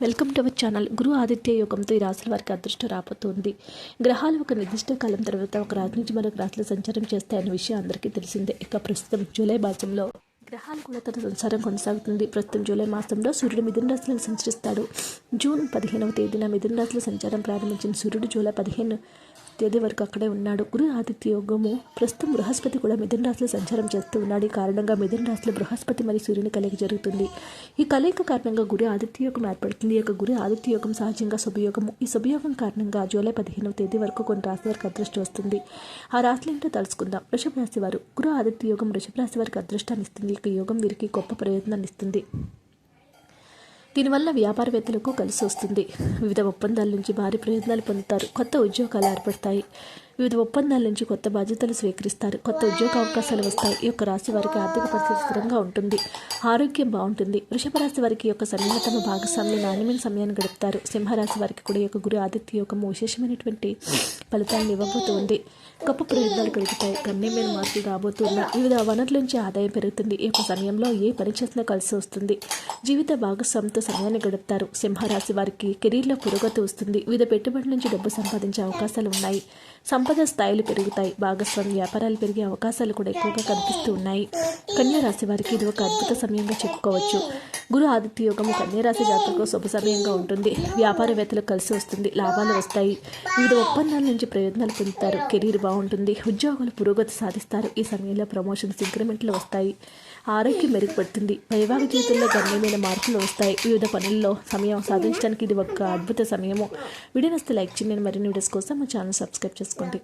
Welcome to our channel. Guru Aditya యోగంతో ఈ రాశుల వారికి అదృష్టం రాబోతుంది. గ్రహాలు ఒక నిర్దిష్ట కాలం తర్వాత ఒక రాశి నుంచి మరొక రాశిలో సంచారం చేస్తాయన్న విషయం అందరికీ తెలిసిందే. ఇక ప్రస్తుతం జూలై మాసంలో గ్రహాలు కూడా తన సంచారం కొనసాగుతుంది. ప్రస్తుతం జూలై మాసంలో సూర్యుడు మిథున రాశిలో సంచరిస్తాడు. జూన్ పదిహేనవ తేదీన మిథున రాశిలో సంచారం ప్రారంభించిన సూర్యుడు జూలై పదిహేను తేదీ వరకు అక్కడే ఉన్నాడు. గురు ఆదిత్య యోగము. ప్రస్తుతం బృహస్పతి కూడా మిథున రాశిలో సంచారం చేస్తూ ఉన్నాడు. ఈ కారణంగా మిథున రాశిలో బృహస్పతి మరియు సూర్యుని కలయిక జరుగుతుంది. ఈ కలయిక కారణంగా గురి ఆదిత్య యోగం ఏర్పడుతుంది. ఈ యొక్క గురి ఆదిత్య యోగం సహజంగా శుభయోగము. ఈ శుభయోగం కారణంగా జూలై పదిహేనవ తేదీ వరకు కొన్ని రాశి వారికి అదృష్టం వస్తుంది. ఆ రాశులు ఏంటో తలుసుకుందాం. వృషభ రాశి వారు. గురు ఆదిత్య యోగం వృషభ రాశి వారికి అదృష్టాన్ని ఇస్తుంది. ఈ యొక్క యోగం వీరికి గొప్ప ప్రయోజనాన్ని ఇస్తుంది. దీనివల్ల వ్యాపారవేత్తలకు కలిసి వస్తుంది. వివిధ ఒప్పందాల నుంచి భారీ ప్రయోజనాలు పొందుతారు. కొత్త ఉద్యోగాలు ఏర్పడతాయి. వివిధ ఒప్పందాల నుంచి కొత్త బాధ్యతలు స్వీకరిస్తారు. కొత్త ఉద్యోగ అవకాశాలు వస్తాయి. ఈ యొక్క రాశి వారికి ఆర్థిక పరిస్థితి స్థిరంగా ఉంటుంది. ఆరోగ్యం బాగుంటుంది. వృషభ రాశి వారికి యొక్క సన్నిహితమ తమ భాగస్వామ్యం నాణ్యమైన సమయాన్ని గడుపుతారు. సింహరాశి వారికి కూడా యొక్క గురు ఆదిత్య యోగము విశేషమైనటువంటి ఫలితాలను ఇవ్వబోతుంది గొప్ప ప్రయోజనాలు కలుగుతాయి. గణ్యమైన మార్పులు రాబోతున్న వివిధ వనరుల నుంచి ఆదాయం పెరుగుతుంది. ఈ యొక్క సమయంలో ఏ పని చేసినా కలిసి వస్తుంది. జీవిత భాగస్వామితో సమయాన్ని గడుపుతారు. సింహరాశి వారికి కెరీర్లో పురోగతి వస్తుంది. వివిధ పెట్టుబడుల నుంచి డబ్బు సంపాదించే అవకాశాలు ఉన్నాయి. సంపద స్థాయిలు పెరుగుతాయి. భాగస్వామి వ్యాపారాలు పెరిగే అవకాశాలు కూడా ఎక్కువగా కనిపిస్తూ ఉన్నాయి. కన్యా రాశి వారికి ఇది ఒక అద్భుత సమయంగా చెప్పుకోవచ్చు. గురు ఆదిత్య యోగము కన్యరాశి జాతకు శుభ సమయంగా ఉంటుంది. వ్యాపారవేత్తలకు కలిసి వస్తుంది. లాభాలు వస్తాయి. వివిధ ఒప్పందాల నుంచి ప్రయోజనాలు పొందుతారు. కెరీర్ బాగుంటుంది. ఉద్యోగులు పురోగతి సాధిస్తారు. ఈ సమయంలో ప్రమోషన్స్ ఇంక్రిమెంట్లు వస్తాయి. ఆరోగ్యం మెరుగుపడుతుంది. వైవాహిక జీవితంలో గణనీయమైన మార్పులు వస్తాయి. వివిధ పనుల్లో సమయం సాధించడానికి ఇది ఒక అద్భుత సమయము. వీడియో నస్తే లైక్ చేయండి. మరిన్ని వీడియోస్ కోసం మా ఛానల్ సబ్స్క్రైబ్ చేసుకోండి.